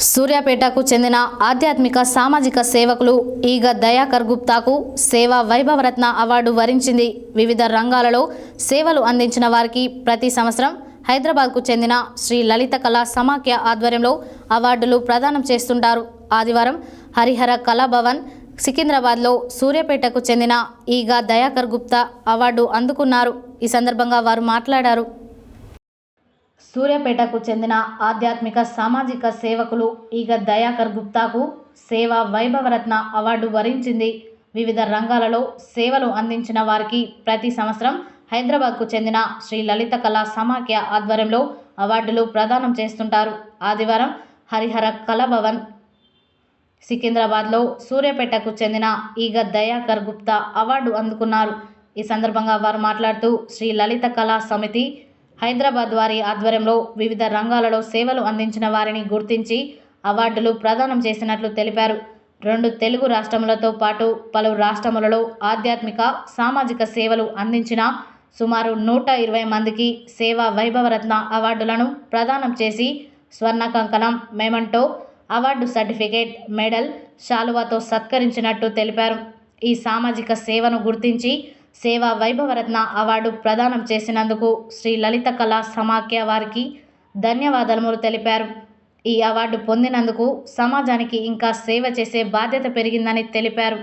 సూర్యాపేటకు చెందిన ఆధ్యాత్మిక సామాజిక సేవకులు ఈగ దయాకర్ గుప్తాకు సేవా వైభవరత్న అవార్డు వరించింది. వివిధ రంగాలలో సేవలు అందించిన వారికి ప్రతి సంవత్సరం హైదరాబాద్కు చెందిన శ్రీ లలిత కళా సమాఖ్య ఆధ్వర్యంలో అవార్డులు ప్రదానం చేస్తుంటారు. ఆదివారం హరిహర కళాభవన్ సికింద్రాబాద్లో సూర్యాపేటకు చెందిన ఈగ దయాకర్ గుప్తా అవార్డు అందుకున్నారు. ఈ సందర్భంగా వారు మాట్లాడారు. సూర్యాపేటకు చెందిన ఆధ్యాత్మిక సామాజిక సేవకులు ఈగ దయాకర్ గుప్తాకు సేవా వైభవరత్న అవార్డు వరించింది. వివిధ రంగాలలో సేవలు అందించిన వారికి ప్రతి సంవత్సరం హైదరాబాద్కు చెందిన శ్రీ లలిత కళా సమాఖ్య ఆధ్వర్యంలో అవార్డులు ప్రదానం చేస్తుంటారు. ఆదివారం హరిహర కళాభవన్ సికింద్రాబాద్లో సూర్యాపేటకు చెందిన ఈగ దయాకర్ గుప్తా అవార్డు అందుకున్నారు. ఈ సందర్భంగా వారు మాట్లాడుతూ శ్రీ లలిత కళా సమితి హైదరాబాద్ వారి ఆధ్వర్యంలో వివిధ రంగాలలో సేవలు అందించిన వారిని గుర్తించి అవార్డులు ప్రదానం చేసినట్లు తెలిపారు. రెండు తెలుగు రాష్ట్రములతో పాటు పలు రాష్ట్రములలో ఆధ్యాత్మిక సామాజిక సేవలు అందించిన సుమారు నూట ఇరవై మందికి సేవా వైభవరత్న అవార్డులను ప్రదానం చేసి స్వర్ణ కంకణం మెమంటో అవార్డు సర్టిఫికేట్ మెడల్ శాలువాతో సత్కరించినట్టు తెలిపారు. ఈ సామాజిక సేవను గుర్తించి సేవా వైభవరత్న అవార్డు ప్రదానం చేసినందుకు శ్రీ లలిత కళా సమాఖ్య వారికి ధన్యవాదాలు తెలిపారు. ఈ అవార్డు పొందినందుకు సమాజానికి ఇంకా సేవ చేసే బాధ్యత పెరిగిందని తెలిపారు.